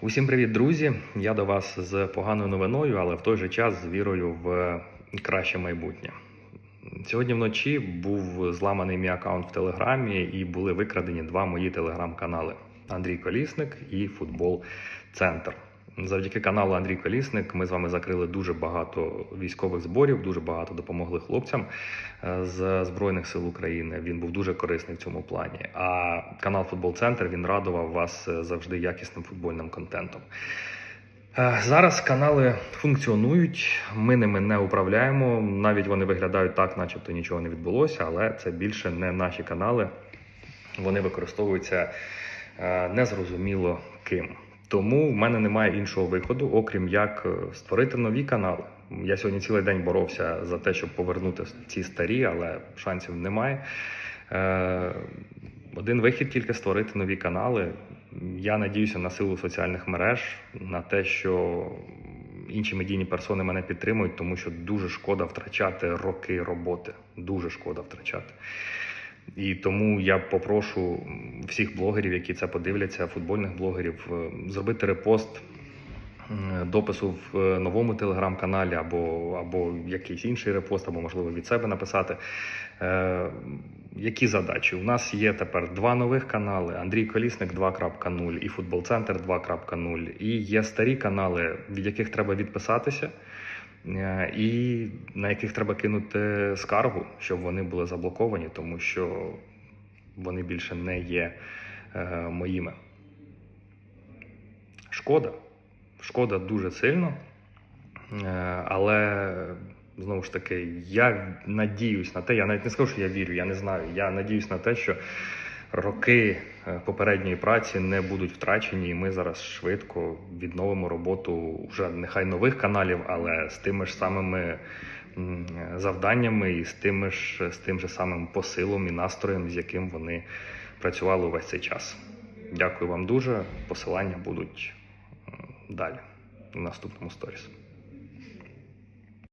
Усім привіт, друзі! Я до вас з поганою новиною, але в той же час з вірою в краще майбутнє. Сьогодні вночі був зламаний мій аккаунт в Телеграмі і були викрадені два мої телеграм-канали: Андрій Колісник і Футбол Центр. Завдяки каналу Андрій Колісник ми з вами закрили дуже багато військових зборів, дуже багато допомогли хлопцям е, з Збройних сил України. Він був дуже корисний в цьому плані. А канал Футбол Центр він радував вас е, завжди якісним футбольним контентом. Е, Зараз канали функціонують, ми ними не управляємо. Навіть вони виглядають так, начебто нічого не відбулося, але це більше не наші канали. Вони використовуються незрозуміло ким. Тому в мене немає іншого виходу, окрім як е, створити нові канали. Я сьогодні цілий день боровся за те, щоб повернути ці старі, але шансів немає. Е, Один вихід тільки створити нові канали. Я надіюся на силу соціальних мереж, на те, що інші медійні персони мене підтримують, тому що дуже шкода втрачати роки роботи. Дуже шкода втрачати. І тому я попрошу всіх блогерів, які це подивляться, футбольних блогерів, е, зробити репост е, допису в е, новому телеграм-каналі, або, або якийсь інший репост, або, можливо, від себе написати. Які задачі? У нас є тепер два нових канали: Андрій Колісник 2.0 і Футбол Центр 2.0. І є старі канали, від яких треба відписатися. Е, і на яких треба кинути скаргу, щоб вони були заблоковані, тому що вони більше не є е, моїми. Шкода. Шкода дуже сильно. Е, але знову ж таки, я надіюсь на те, я навіть не скажу, що я вірю, я не знаю. Я надіюсь на те, що роки е, попередньої праці не будуть втрачені, і ми зараз швидко відновимо роботу вже нехай нових каналів, але з тими ж самими завданнями і з тими ж з тим же самим посилом і настроєм, з яким вони працювали увесь цей час. Дякую вам дуже. Посилання будуть далі в наступному сторіс.